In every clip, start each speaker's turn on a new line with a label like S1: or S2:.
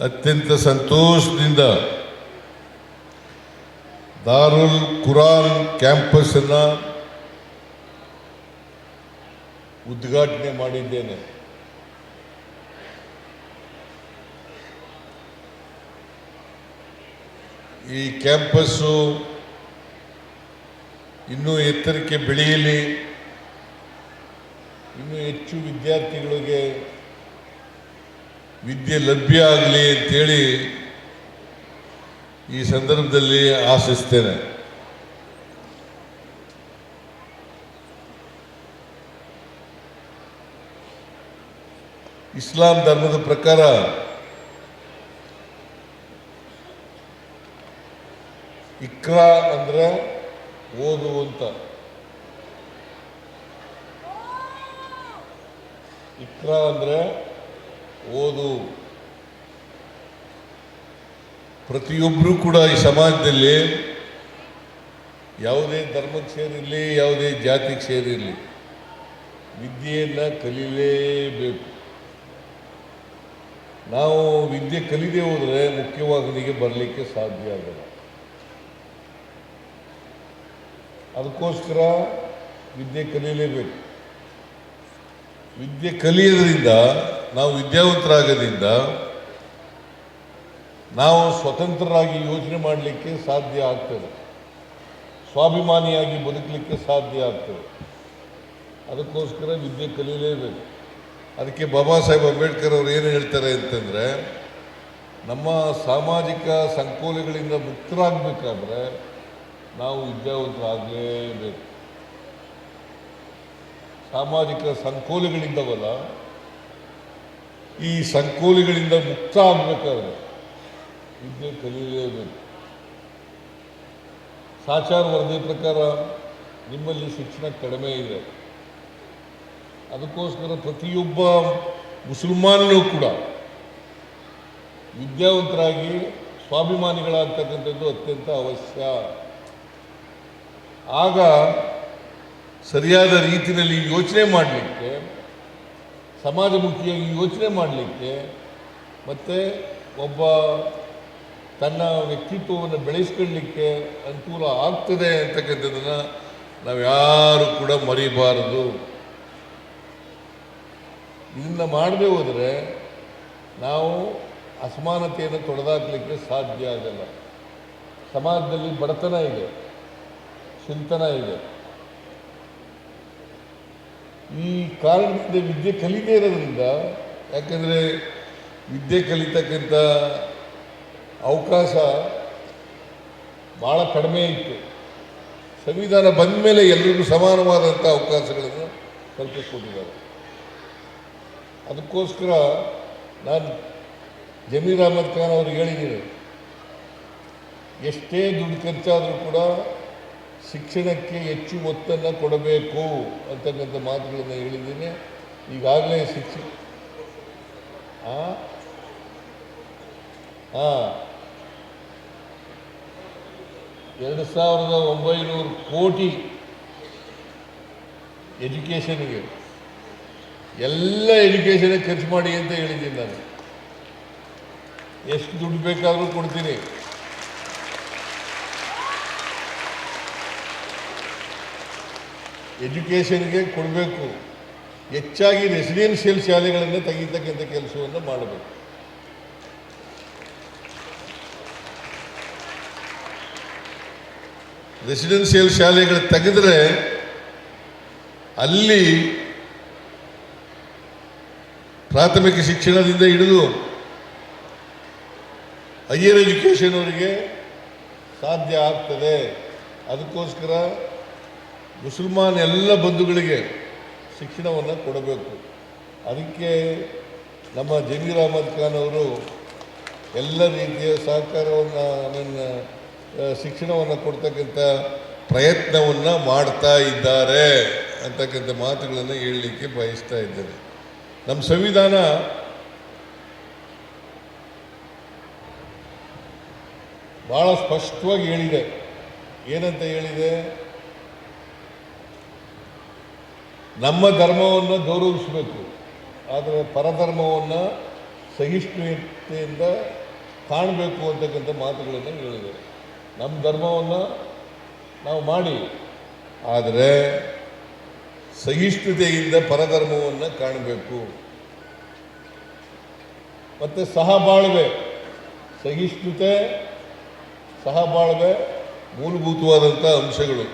S1: ಅತ್ಯಂತ ಸಂತೋಷದಿಂದ ದಾರುಲ್ ಕುರಾನ್ ಕ್ಯಾಂಪಸ್ ಅನ್ನ ಉದ್ಘಾಟನೆ ಮಾಡಿದ್ದೇನೆ. ಈ ಕ್ಯಾಂಪಸ್ಸು ಇನ್ನೂ ಎತ್ತರಕ್ಕೆ ಬೆಳೆಯಲಿ. ಇನ್ನೂ ಹೆಚ್ಚು ವಿದ್ಯಾರ್ಥಿಗಳಿಗೆ ವಿದ್ಯೆ ಲಭ್ಯ ಆಗಲಿ ಅಂತೇಳಿ ಈ ಸಂದರ್ಭದಲ್ಲಿ ಆಶಿಸ್ತೇನೆ. ಇಸ್ಲಾಂ ಧರ್ಮದ ಪ್ರಕಾರ ಇಕ್ರಾ ಅಂದ್ರೆ ಓದು ಅಂತ ಇಕ್ರಾ ಅಂದ್ರೆ ಓದು. ಪ್ರತಿಯೊಬ್ಬರೂ ಕೂಡ ಈ ಸಮಾಜದಲ್ಲಿ ಯಾವುದೇ ಧರ್ಮಕ್ಕೆ ಸೇರಿರಲಿ, ಯಾವುದೇ ಜಾತಿಗೆ ಸೇರಿರಲಿ, ವಿದ್ಯೆಯನ್ನು ಕಲೀಲೇಬೇಕು. ನಾವು ವಿದ್ಯೆ ಕಲಿದೇ ಹೋದರೆ ಮುಖ್ಯವಾಹಿನಿಗೆ ಬರಲಿಕ್ಕೆ ಸಾಧ್ಯ ಆಗಲ್ಲ. ಅದಕ್ಕೋಸ್ಕರ ವಿದ್ಯೆ ಕಲೀಲೇಬೇಕು. ವಿದ್ಯೆ ಕಲಿಯೋದ್ರಿಂದ ನಾವು ವಿದ್ಯಾವಂತರಾಗೋದ್ರಿಂದ ನಾವು ಸ್ವತಂತ್ರರಾಗಿ ಯೋಚನೆ ಮಾಡಲಿಕ್ಕೆ ಸಾಧ್ಯ ಆಗ್ತದೆ. ಸ್ವಾಭಿಮಾನಿಯಾಗಿ ಬದುಕಲಿಕ್ಕೆ ಸಾಧ್ಯ ಆಗ್ತದೆ. ಅದಕ್ಕೋಸ್ಕರ ವಿದ್ಯೆ ಕಲಿಯಲೇಬೇಕು. ಅದಕ್ಕೆ ಬಾಬಾ ಸಾಹೇಬ್ ಅಂಬೇಡ್ಕರ್ ಅವರು ಏನು ಹೇಳ್ತಾರೆ ಅಂತಂದರೆ, ನಮ್ಮ ಸಾಮಾಜಿಕ ಸಂಕೋಲೆಗಳಿಂದ ಮುಕ್ತರಾಗಬೇಕಾದ್ರೆ ನಾವು ವಿದ್ಯಾವಂತರಾಗಲೇಬೇಕು. ಸಾಮಾಜಿಕ ಸಂಕೋಲೆಗಳಿಂದವಲ್ಲ ಈ ಸಂಕೋಲಿಗಳಿಂದ ಮುಕ್ತ ಆಗಬೇಕಾದ್ರೆ. ವಿದ್ಯೆ ಕಲಿಯಲೇಬೇಕು. ಸಾಚಾರ ವರದಿ ಪ್ರಕಾರ ನಿಮ್ಮಲ್ಲಿ ಶಿಕ್ಷಣ ಕಡಿಮೆ ಇದೆ. ಅದಕ್ಕೋಸ್ಕರ ಪ್ರತಿಯೊಬ್ಬ ಮುಸಲ್ಮಾನನೂ ಕೂಡ ವಿದ್ಯಾವಂತರಾಗಿ ಸ್ವಾಭಿಮಾನಿಗಳಾಗ್ತಕ್ಕಂಥದ್ದು ಅತ್ಯಂತ ಅವಶ್ಯ. ಆಗ ಸರಿಯಾದ ರೀತಿಯಲ್ಲಿ ಯೋಚನೆ ಮಾಡಲಿಕ್ಕೆ ಸಮಾಜಮುಖಿಯಾಗಿ ಯೋಚನೆ ಮಾಡಲಿಕ್ಕೆ ಮತ್ತು ಒಬ್ಬ ತನ್ನ ವ್ಯಕ್ತಿತ್ವವನ್ನು ಬೆಳೆಸ್ಕೊಳ್ಳಿಕ್ಕೆ ಅನುಕೂಲ ಆಗ್ತದೆ ಅಂತಕ್ಕಂಥದ್ದನ್ನು ನಾವು ಯಾರು ಕೂಡ ಮರಿಬಾರದು. ಇದನ್ನು ಮಾಡದೆ ಹೋದರೆ ನಾವು ಅಸಮಾನತೆಯನ್ನು ತೊಡೆದಾಕಲಿಕ್ಕೆ ಸಾಧ್ಯ ಆಗಲ್ಲ. ಸಮಾಜದಲ್ಲಿ ಬಡತನ ಇದೆ, ಚಿಂತನ ಇದೆ. ಈ ಕಾರಣದಿಂದ ವಿದ್ಯೆ ಕಲಿದೇ ಇರೋದ್ರಿಂದ, ಯಾಕಂದರೆ ವಿದ್ಯೆ ಕಲಿತಕ್ಕಂಥ ಅವಕಾಶ ಭಾಳ ಕಡಿಮೆ ಇತ್ತು. ಸಂವಿಧಾನ ಬಂದ ಮೇಲೆ ಎಲ್ರಿಗೂ ಸಮಾನವಾದಂಥ ಅವಕಾಶಗಳನ್ನು ಕಲ್ಪಿಸ್ಕೊಟ್ಟಿದ್ದಾರೆ ಅದಕ್ಕೋಸ್ಕರ ನಾನು ಜಮೀರ್ ಅಹಮದ್ ಖಾನ್ ಅವರು ಹೇಳಿದ್ದೀನಿ, ಎಷ್ಟೇ ದುಡ್ಡು ಖರ್ಚಾದರೂ ಕೂಡ ಶಿಕ್ಷಣಕ್ಕೆ ಹೆಚ್ಚು ಒತ್ತನ್ನು ಕೊಡಬೇಕು ಅಂತಕ್ಕಂಥ ಮಾತುಗಳನ್ನು ಹೇಳಿದ್ದೀನಿ. ಈಗಾಗಲೇ ಶಿಕ್ಷಣ ಹಾಂ ಎರಡು ಸಾವಿರದ ಒಂಬೈನೂರು ಕೋಟಿ ಎಜುಕೇಷನ್ಗೆ ಎಲ್ಲ ಎಜುಕೇಷನ್ಗೆ ಖರ್ಚು ಮಾಡಿ ಅಂತ ಹೇಳಿದ್ದೀನಿ ನಾನು. ಎಷ್ಟು ದುಡ್ಡು ಬೇಕಾದರೂ ಕೊಡ್ತೀನಿ. ಎಜುಕೇಷನ್ಗೆ ಕೊಡಬೇಕು. ಹೆಚ್ಚಾಗಿ ರೆಸಿಡೆನ್ಷಿಯಲ್ ಶಾಲೆಗಳನ್ನು ತೆಗಿತಕ್ಕಂಥ ಕೆಲಸವನ್ನು ಮಾಡಬೇಕು. ರೆಸಿಡೆನ್ಷಿಯಲ್ ಶಾಲೆಗಳು ತೆಗೆದ್ರೆ ಅಲ್ಲಿ ಪ್ರಾಥಮಿಕ ಶಿಕ್ಷಣದಿಂದ ಹಿಡಿದು ಹೈಯರ್ ಎಜುಕೇಷನ್ ಅವರಿಗೆ ಸಾಧ್ಯ ಆಗ್ತದೆ. ಅದಕ್ಕೋಸ್ಕರ ಮುಸಲ್ಮಾನ್ ಎಲ್ಲ ಬಂಧುಗಳಿಗೆ ಶಿಕ್ಷಣವನ್ನು ಕೊಡಬೇಕು. ಅದಕ್ಕೆ ನಮ್ಮ ಜಮೀರ್ ಅಹಮದ್ ಖಾನ್ ಅವರು ಎಲ್ಲ ರೀತಿಯ ಸಹಕಾರವನ್ನು, ನನ್ನ ಶಿಕ್ಷಣವನ್ನು ಕೊಡ್ತಕ್ಕಂಥ ಪ್ರಯತ್ನವನ್ನು ಮಾಡ್ತಾ ಇದ್ದಾರೆ ಅಂತಕ್ಕಂಥ ಮಾತುಗಳನ್ನು ಹೇಳಲಿಕ್ಕೆ ಬಯಸ್ತಾ ಇದ್ದೇನೆ. ನಮ್ಮ ಸಂವಿಧಾನ ಭಾಳ ಸ್ಪಷ್ಟವಾಗಿ ಹೇಳಿದೆ. ಏನಂತ ಹೇಳಿದೆ? ನಮ್ಮ ಧರ್ಮವನ್ನು ಗೌರವಿಸಬೇಕು. ಆದರೆ ಪರಧರ್ಮವನ್ನು ಸಹಿಷ್ಣುತೆಯಿಂದ ಕಾಣಬೇಕು ಅಂತಕ್ಕಂಥ ಮಾತುಗಳನ್ನು ಹೇಳಿದೆ. ನಮ್ಮ ಧರ್ಮವನ್ನು ನಾವು ಮಾಡಿ, ಆದರೆ ಸಹಿಷ್ಣುತೆಯಿಂದ ಪರಧರ್ಮವನ್ನು ಕಾಣಬೇಕು. ಮತ್ತು ಸಹಬಾಳ್ವೆ ಸಹಿಷ್ಣುತೆ ಸಹಬಾಳ್ವೆ ಮೂಲಭೂತವಾದಂಥ ಅಂಶಗಳು.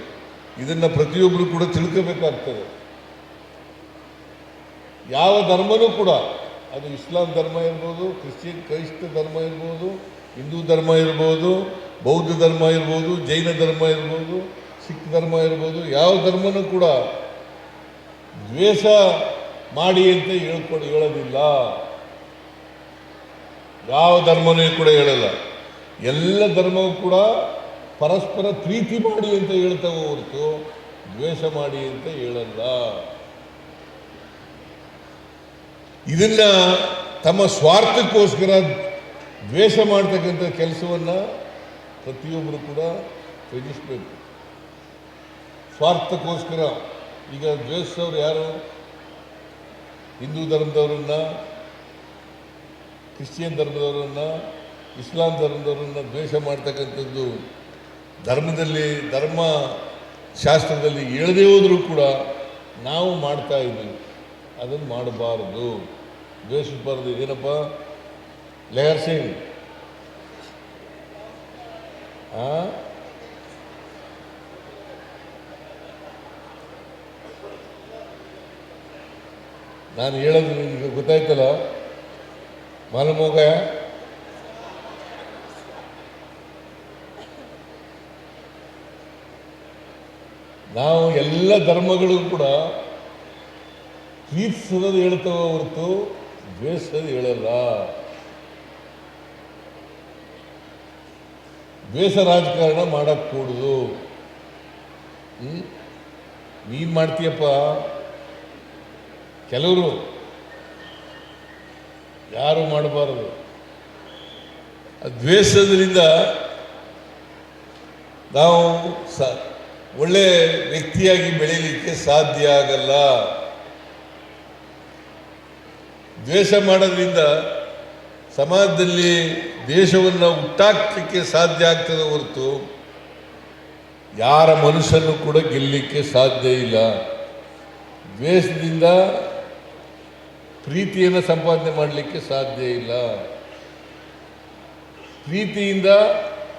S1: ಇದನ್ನು ಪ್ರತಿಯೊಬ್ಬರು ಕೂಡ ತಿಳ್ಕೋಬೇಕಾಗ್ತದೆ. ಯಾವ ಧರ್ಮನೂ ಕೂಡ, ಅದು ಇಸ್ಲಾಂ ಧರ್ಮ ಇರ್ಬೋದು, ಕ್ರಿಶ್ಚಿಯನ್ ಕ್ರೈಸ್ತ ಧರ್ಮ ಇರ್ಬೋದು, ಹಿಂದೂ ಧರ್ಮ ಇರ್ಬೋದು, ಬೌದ್ಧ ಧರ್ಮ ಇರ್ಬೋದು, ಜೈನ ಧರ್ಮ ಇರ್ಬೋದು, ಸಿಖ್ ಧರ್ಮ ಇರ್ಬೋದು, ಯಾವ ಧರ್ಮನೂ ಕೂಡ ದ್ವೇಷ ಮಾಡಿ ಅಂತ ಹೇಳ್ಕೊಂಡು ಹೇಳೋದಿಲ್ಲ. ಯಾವ ಧರ್ಮನೂ ಕೂಡ ಹೇಳಲ್ಲ. ಎಲ್ಲ ಧರ್ಮವೂ ಕೂಡ ಪರಸ್ಪರ ಪ್ರೀತಿ ಮಾಡಿ ಅಂತ ಹೇಳ್ತಾವೆ ಹೊರತು ದ್ವೇಷ ಮಾಡಿ ಅಂತ ಹೇಳಲ್ಲ. ಇದನ್ನ ತಮ್ಮ ಸ್ವಾರ್ಥಕ್ಕೋಸ್ಕರ ದ್ವೇಷ ಮಾಡ್ತಕ್ಕಂಥ ಕೆಲಸವನ್ನು ಪ್ರತಿಯೊಬ್ಬರು ಕೂಡ ತ್ಯಜಿಸಬೇಕು. ಸ್ವಾರ್ಥಕ್ಕೋಸ್ಕರ, ಈಗ ದ್ವೇಷಿಸೋರು ಯಾರು? ಹಿಂದೂ ಧರ್ಮದವರನ್ನ, ಕ್ರಿಶ್ಚಿಯನ್ ಧರ್ಮದವರನ್ನ, ಇಸ್ಲಾಂ ಧರ್ಮದವರನ್ನ ದ್ವೇಷ ಮಾಡ್ತಕ್ಕಂಥದ್ದು ಧರ್ಮದಲ್ಲಿ, ಧರ್ಮ ಶಾಸ್ತ್ರದಲ್ಲಿ ಹೇಳದೇ ಹೋದರೂ ಕೂಡ ನಾವು ಮಾಡ್ತಾ ಇದ್ದೀವಿ. ಅದನ್ನು ಮಾಡಬಾರದು. ದ್ವೇಷಿಸಬಾರ್ದು ಏನಪ್ಪ? ಲೆಹರ್ ಸಿಂಗ್ ನಾನು ಹೇಳೋದು ನಿಮಗೆ ಗೊತ್ತಾಯ್ತಲ್ಲ? ಮಾಲಮೋಗ? ನಾವು ಎಲ್ಲ ಧರ್ಮಗಳಿಗೂ ಕೂಡ ಪ್ರೀತಿಸೋದು ಹೇಳ್ತವ ಹೊರತು ದ್ವೇಷಿಸೋದು ಹೇಳಲ್ಲ. ದ್ವೇಷ ರಾಜಕಾರಣ ಮಾಡಕ್ ಕೂಡುದು. ನೀನ್ ಮಾಡ್ತೀಯಪ್ಪ? ಕೆಲವರು ಯಾರು ಮಾಡಬಾರದು? ದ್ವೇಷದ್ರಿಂದ ನಾವು ಸ ಒಳ್ಳೆ ವ್ಯಕ್ತಿಯಾಗಿ ಬೆಳೀಲಿಕ್ಕೆ ಸಾಧ್ಯ ಆಗಲ್ಲ. ದ್ವೇಷ ಮಾಡೋದ್ರಿಂದ ಸಮಾಜದಲ್ಲಿ ದೇಶವನ್ನು ಹುಟ್ಟಾಕ್ಲಿಕ್ಕೆ ಸಾಧ್ಯ ಆಗ್ತದೆ ಹೊರತು ಯಾರ ಮನುಷ್ಯನೂ ಕೂಡ ಗೆಲ್ಲಲಿಕ್ಕೆ ಸಾಧ್ಯ ಇಲ್ಲ. ದ್ವೇಷದಿಂದ ಪ್ರೀತಿಯನ್ನು ಸಂಪಾದನೆ ಮಾಡಲಿಕ್ಕೆ ಸಾಧ್ಯ ಇಲ್ಲ. ಪ್ರೀತಿಯಿಂದ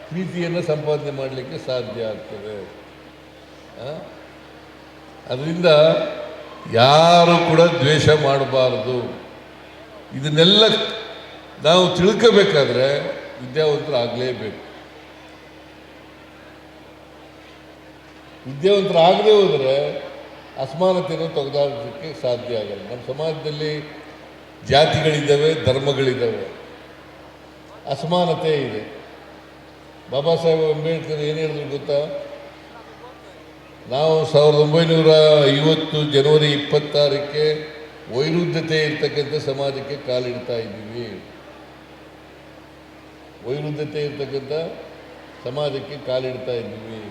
S1: ಪ್ರೀತಿಯನ್ನು ಸಂಪಾದನೆ ಮಾಡಲಿಕ್ಕೆ ಸಾಧ್ಯ ಆಗ್ತದೆ. ಅದರಿಂದ ಯಾರು ಕೂಡ ದ್ವೇಷ ಮಾಡಬಾರದು. ಇದನ್ನೆಲ್ಲ ನಾವು ತಿಳ್ಕೋಬೇಕಾದ್ರೆ ವಿದ್ಯಾವಂತರು ಆಗಲೇಬೇಕು ವಿದ್ಯಾವಂತರು ಆಗದೆ ಹೋದರೆ ಅಸಮಾನತೆಯನ್ನು ತೆಗೆದಾಡೋದಕ್ಕೆ ಸಾಧ್ಯ ಆಗಲ್ಲ. ನಮ್ಮ ಸಮಾಜದಲ್ಲಿ ಜಾತಿಗಳಿದ್ದಾವೆ, ಧರ್ಮಗಳಿದ್ದಾವೆ. ಅಸಮಾನತೆ ಇದೆ. ಬಾಬಾ ಸಾಹೇಬ್ ಅಂಬೇಡ್ಕರ್ ಏನು ಹೇಳಿದ್ರು ಗೊತ್ತಾ? ನಾವು ಸಾವಿರದ ಒಂಬೈನೂರ ಐವತ್ತು ಜನವರಿ ಇಪ್ಪತ್ತಾರಕ್ಕೆ ವೈರುಧ್ಯತೆ ಇರ್ತಕ್ಕಂಥ ಸಮಾಜಕ್ಕೆ ಕಾಲಿಡ್ತಾ ಇದ್ದೀವಿ ವೈರುದ್ಧತೆ ಇರ್ತಕ್ಕಂಥ ಸಮಾಜಕ್ಕೆ ಕಾಲಿಡ್ತಾ ಇದ್ದೀವಿ